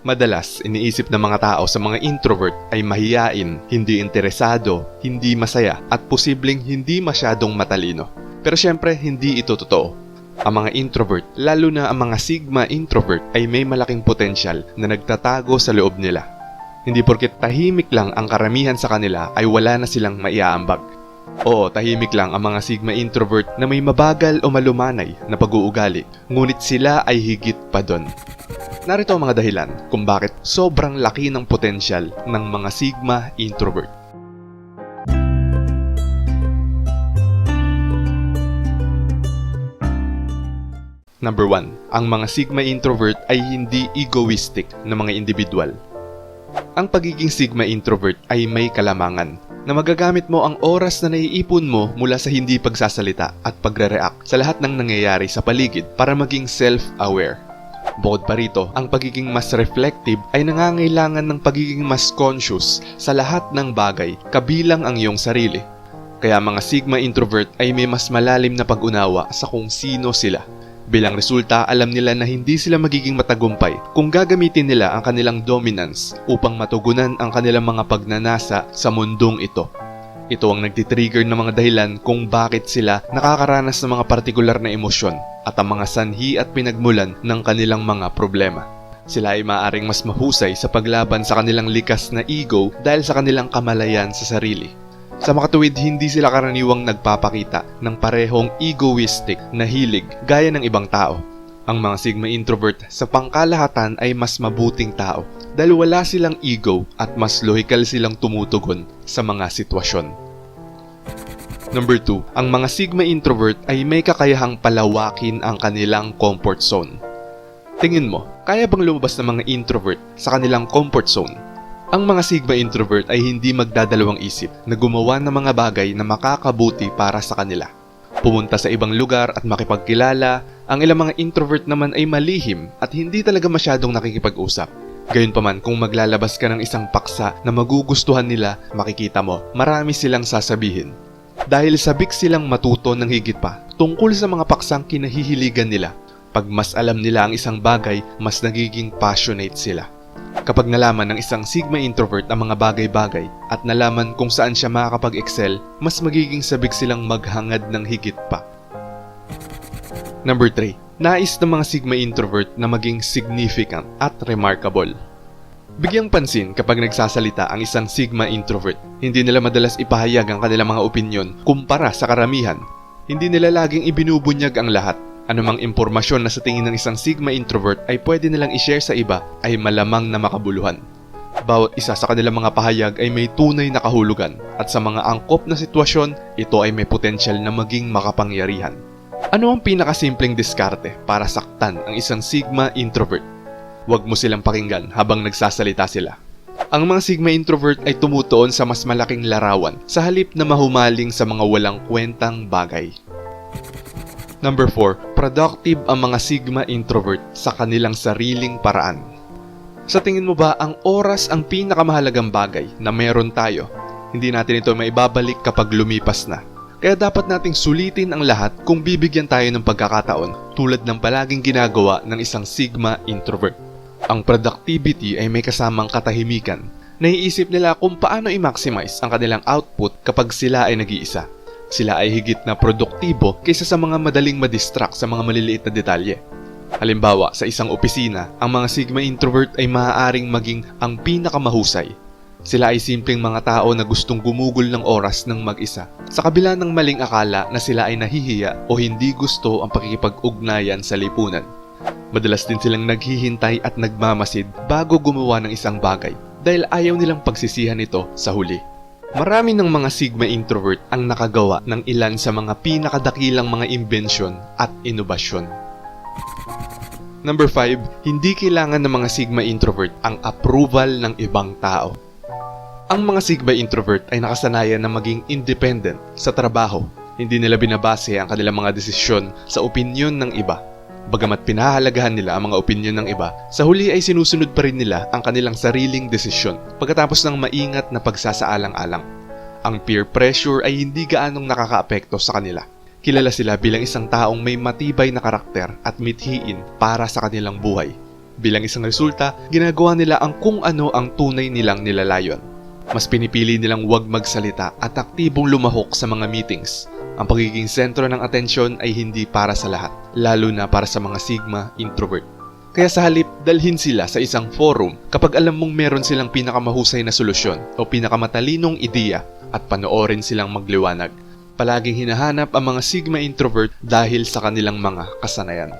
Madalas, iniisip ng mga tao sa mga introvert ay mahiyain, hindi interesado, hindi masaya, at posibleng hindi masyadong matalino. Pero syempre, hindi ito totoo. Ang mga introvert, lalo na ang mga sigma introvert, ay may malaking potensyal na nagtatago sa loob nila. Hindi porket tahimik lang ang karamihan sa kanila ay wala na silang maiaambag. Oo, tahimik lang ang mga sigma introvert na may mabagal o malumanay na pag-uugali, ngunit sila ay higit pa doon. Narito ang mga dahilan kung bakit sobrang laki ng potensyal ng mga sigma introvert. Number 1. Ang mga sigma introvert ay hindi egoistic na mga individual. Ang pagiging sigma introvert ay may kalamangan na magagamit mo ang oras na naiipon mo mula sa hindi pagsasalita at pagre-react sa lahat ng nangyayari sa paligid para maging self-aware. Bukod pa rito, ang pagiging mas reflective ay nangangailangan ng pagiging mas conscious sa lahat ng bagay kabilang ang iyong sarili. Kaya mga Sigma introvert ay may mas malalim na pag-unawa sa kung sino sila. Bilang resulta, alam nila na hindi sila magiging matagumpay kung gagamitin nila ang kanilang dominance upang matugunan ang kanilang mga pagnanasa sa mundong ito. Ito ang nagtitrigger ng mga dahilan kung bakit sila nakakaranas ng mga partikular na emosyon at ang mga sanhi at pinagmulan ng kanilang mga problema. Sila ay maaaring mas mahusay sa paglaban sa kanilang likas na ego dahil sa kanilang kamalayan sa sarili. Sa makatuwid, hindi sila karaniwang nagpapakita ng parehong egoistic na hilig gaya ng ibang tao. Ang mga Sigma introvert sa pangkalahatan ay mas mabuting tao dahil wala silang ego at mas logical silang tumutugon sa mga sitwasyon. Number 2, ang mga Sigma introvert ay may kakayahang palawakin ang kanilang comfort zone. Tingin mo, kaya bang lumabas ng mga introvert sa kanilang comfort zone? Ang mga Sigma introvert ay hindi magdadalawang isip na gumawa ng mga bagay na makakabuti para sa kanila. Pumunta sa ibang lugar at makipagkilala, ang ilang mga introvert naman ay malihim at hindi talaga masyadong nakikipag-usap. Gayunpaman kung maglalabas ka ng isang paksa na magugustuhan nila, makikita mo, marami silang sasabihin. Dahil sabik silang matuto ng higit pa tungkol sa mga paksang kinahihiligan nila. Pag mas alam nila ang isang bagay, mas nagiging passionate sila. Kapag nalaman ng isang Sigma introvert ang mga bagay-bagay at nalaman kung saan siya makakapag-excel, mas magiging sabik silang maghangad ng higit pa. Number 3. Nais ng mga Sigma introvert na maging significant at remarkable. Bigyang pansin kapag nagsasalita ang isang Sigma introvert. Hindi nila madalas ipahayag ang kanilang mga opinyon kumpara sa karamihan. Hindi nila laging ibinubunyag ang lahat. Anumang impormasyon na sa tingin ng isang Sigma introvert ay pwede nilang i-share sa iba ay malamang na makabuluhan. Bawat isa sa kanilang mga pahayag ay may tunay na kahulugan at sa mga angkop na sitwasyon, ito ay may potensyal na maging makapangyarihan. Ano ang pinakasimpleng diskarte para saktan ang isang Sigma introvert? Huwag mo silang pakinggan habang nagsasalita sila. Ang mga Sigma introvert ay tumutuon sa mas malaking larawan sa halip na mahumaling sa mga walang kwentang bagay. Number 4, productive ang mga Sigma introvert sa kanilang sariling paraan. Sa tingin mo ba ang oras ang pinakamahalagang bagay na meron tayo? Hindi natin ito maibabalik kapag lumipas na. Kaya dapat nating sulitin ang lahat kung bibigyan tayo ng pagkakataon tulad ng palaging ginagawa ng isang Sigma introvert. Ang productivity ay may kasamang katahimikan. Naiisip nila kung paano i-maximize ang kanilang output kapag sila ay nag-iisa. Sila ay higit na produktibo kaysa sa mga madaling madistract sa mga maliliit na detalye. Halimbawa, sa isang opisina, ang mga Sigma introvert ay maaaring maging ang pinakamahusay. Sila ay simpleng mga tao na gustong gumugol ng oras ng mag-isa. Sa kabila ng maling akala na sila ay nahihiya o hindi gusto ang pakikipag-ugnayan sa lipunan. Madalas din silang naghihintay at nagmamasid bago gumawa ng isang bagay dahil ayaw nilang pagsisihan ito sa huli. Marami ng mga Sigma introvert ang nakagawa ng ilan sa mga pinakadakilang mga imbensyon at inobasyon. Number 5, hindi kailangan ng mga Sigma introvert ang approval ng ibang tao. Ang mga Sigma introvert ay nakasanayan na maging independent sa trabaho. Hindi nila binabase ang kanilang mga desisyon sa opinyon ng iba. Bagamat pinahalagahan nila ang mga opinyon ng iba, sa huli ay sinusunod pa rin nila ang kanilang sariling desisyon pagkatapos ng maingat na pagsasaalang-alang. Ang peer pressure ay hindi gaanong nakakaapekto sa kanila. Kilala sila bilang isang taong may matibay na karakter at mithiin para sa kanilang buhay. Bilang isang resulta, ginagawa nila ang kung ano ang tunay nilang nilalayon. Mas pinipili nilang huwag magsalita at aktibong lumahok sa mga meetings. Ang pagiging sentro ng atensyon ay hindi para sa lahat, lalo na para sa mga Sigma introvert. Kaya sa halip, dalhin sila sa isang forum kapag alam mong meron silang pinakamahusay na solusyon o pinakamatalinong ideya at panoorin silang magliwanag. Palaging hinahanap ang mga Sigma introvert dahil sa kanilang mga kasanayan.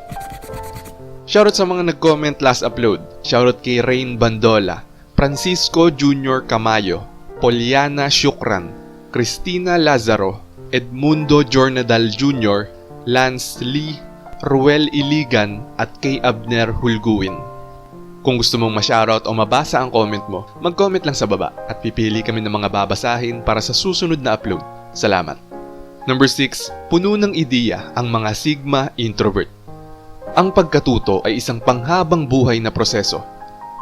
Shoutout sa mga nag-comment last upload. Shoutout kay Rain Bandola, Francisco Junior Camayo, Poliana Shukran, Cristina Lazaro, Edmundo Jornadal Jr., Lance Lee, Ruel Iligan at kay Abner Hulguin. Kung gusto mong ma-shoutout o mabasa ang comment mo, mag-comment lang sa baba at pipili kami ng mga babasahin para sa susunod na upload. Salamat. Number 6, puno ng ideya ang mga Sigma introvert. Ang pagkatuto ay isang panghabang buhay na proseso.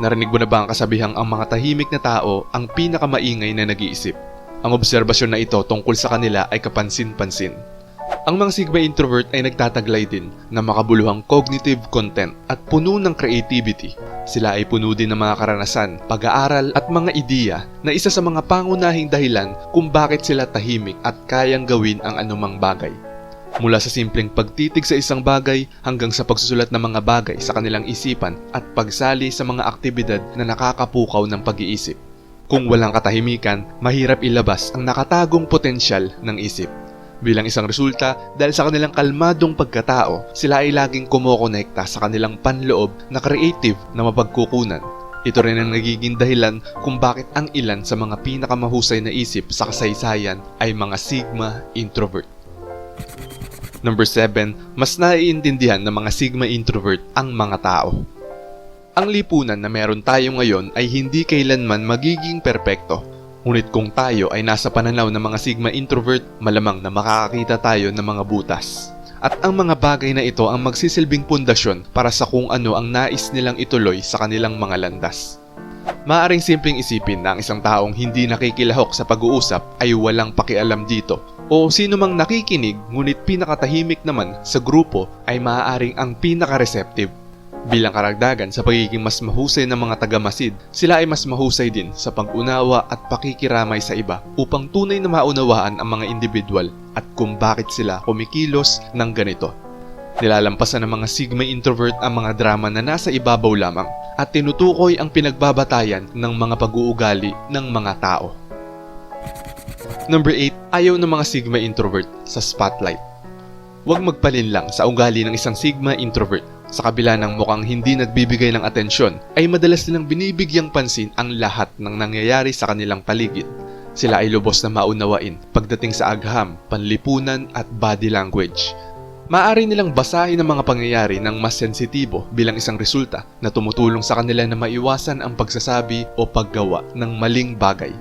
Narinig mo na ba ang kasabihang ang mga tahimik na tao ang pinakamaingay na nag-iisip? Ang obserbasyon na ito tungkol sa kanila ay kapansin-pansin. Ang mga Sigma introvert ay nagtataglay din ng makabuluhang cognitive content at puno ng creativity. Sila ay puno din ng mga karanasan, pag-aaral at mga ideya na isa sa mga pangunahing dahilan kung bakit sila tahimik at kayang gawin ang anumang bagay. Mula sa simpleng pagtitig sa isang bagay hanggang sa pagsusulat ng mga bagay sa kanilang isipan at pagsali sa mga aktibidad na nakakapukaw ng pag-iisip. Kung walang katahimikan, mahirap ilabas ang nakatagong potensyal ng isip. Bilang isang resulta, dahil sa kanilang kalmadong pagkatao, sila ay laging kumokonekta sa kanilang panloob na creative na mapagkukunan. Ito rin ang nagiging dahilan kung bakit ang ilan sa mga pinakamahusay na isip sa kasaysayan ay mga Sigma introvert. Number 7, mas naiintindihan ng mga Sigma introvert ang mga tao. Ang lipunan na meron tayo ngayon ay hindi kailanman magiging perpekto. Ngunit kung tayo ay nasa pananaw ng mga Sigma introvert, malamang na makakakita tayo ng mga butas. At ang mga bagay na ito ang magsisilbing pundasyon para sa kung ano ang nais nilang ituloy sa kanilang mga landas. Maaring simpleng isipin na ang isang taong hindi nakikilahok sa pag-uusap ay walang pakialam dito o sino mang nakikinig ngunit pinakatahimik naman sa grupo ay maaaring ang pinaka-receptive. Bilang karagdagan sa pagiging mas mahusay ng mga tagamasid, sila ay mas mahusay din sa pag-unawa at pakikiramay sa iba upang tunay na maunawaan ang mga individual at kung bakit sila kumikilos ng ganito. Nilalampasan ng mga Sigma introvert ang mga drama na nasa ibabaw lamang at tinutukoy ang pinagbabatayan ng mga pag-uugali ng mga tao. Number 8, ayaw ng mga Sigma introvert sa spotlight. Huwag magpalin lang sa ugali ng isang Sigma introvert. Sa kabila ng mukhang hindi nagbibigay ng atensyon, ay madalas nilang binibigyang pansin ang lahat ng nangyayari sa kanilang paligid. Sila ay lubos na maunawain pagdating sa agham, panlipunan at body language. Maaari nilang basahin ang mga pangyayari ng mas sensitibo bilang isang resulta na tumutulong sa kanila na maiwasan ang pagsasabi o paggawa ng maling bagay.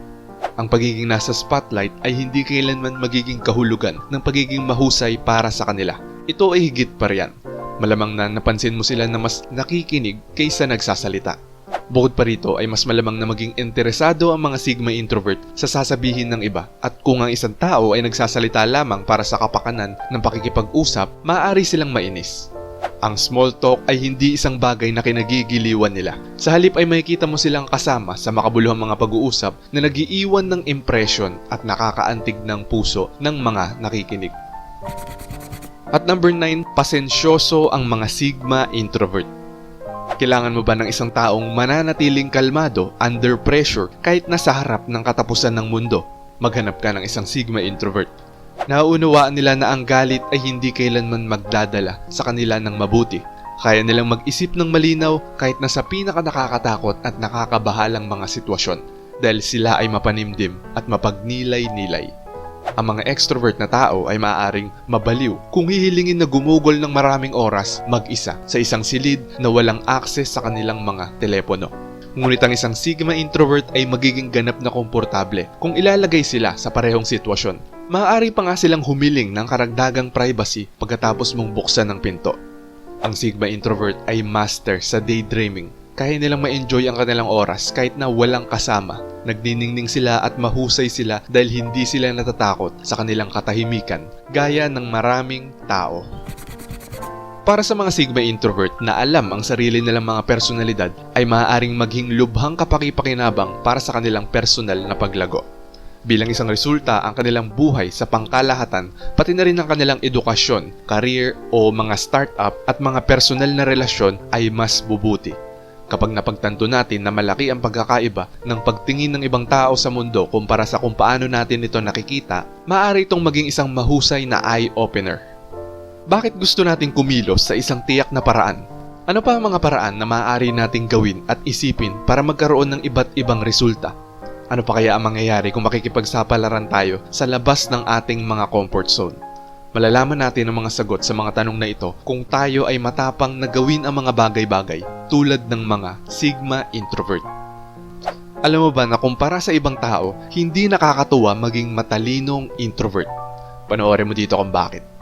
Ang pagiging nasa spotlight ay hindi kailanman magiging kahulugan ng pagiging mahusay para sa kanila. Ito ay higit pa riyan. Malamang na napansin mo sila na mas nakikinig kaysa nagsasalita. Bukod pa rito ay mas malamang na maging interesado ang mga Sigma introvert sa sasabihin ng iba at kung ang isang tao ay nagsasalita lamang para sa kapakanan ng pakikipag-usap, maaari silang mainis. Ang small talk ay hindi isang bagay na kinagigiliwan nila. Sa halip ay makikita mo silang kasama sa makabuluhang mga pag-uusap na nagiiwan ng impression at nakakaantig ng puso ng mga nakikinig. At number 9, pasensyoso ang mga Sigma introvert. Kailangan mo ba ng isang taong mananatiling kalmado under pressure kahit nasa harap ng katapusan ng mundo? Maghanap ka ng isang Sigma introvert. Nauunawaan nila na ang galit ay hindi kailanman magdadala sa kanila ng mabuti. Kaya nilang mag-isip ng malinaw kahit nasa pinaka nakakatakot at nakakabahalang mga sitwasyon dahil sila ay mapanimdim at mapagnilay-nilay. Ang mga extrovert na tao ay maaaring mabaliw kung hihilingin na gumugol ng maraming oras mag-isa sa isang silid na walang access sa kanilang mga telepono. Ngunit ang isang Sigma introvert ay magiging ganap na komportable kung ilalagay sila sa parehong sitwasyon. Maaari pa nga silang humiling ng karagdagang privacy pagkatapos mong buksan ng pinto. Ang Sigma introvert ay master sa daydreaming. Kaya nilang ma-enjoy ang kanilang oras kahit na walang kasama. Nagniningning sila at mahusay sila dahil hindi sila natatakot sa kanilang katahimikan, gaya ng maraming tao. Para sa mga Sigma introvert na alam ang sarili nilang mga personalidad ay maaaring maging lubhang kapakipakinabang para sa kanilang personal na paglago. Bilang isang resulta, ang kanilang buhay sa pangkalahatan, pati na rin ang kanilang edukasyon, career o mga startup at mga personal na relasyon ay mas bubuti. Kapag napagtanto natin na malaki ang pagkakaiba ng pagtingin ng ibang tao sa mundo kumpara sa kung paano natin ito nakikita, maaari itong maging isang mahusay na eye-opener. Bakit gusto nating kumilos sa isang tiyak na paraan? Ano pa ang mga paraan na maaari nating gawin at isipin para magkaroon ng iba't ibang resulta? Ano pa kaya ang mangyayari kung makikipagsapalaran tayo sa labas ng ating mga comfort zone? Malalaman natin ang mga sagot sa mga tanong na ito kung tayo ay matapang na gawin ang mga bagay-bagay tulad ng mga Sigma introvert. Alam mo ba na kumpara sa ibang tao, hindi nakakatuwa maging matalinong introvert? Panoorin mo dito kung bakit.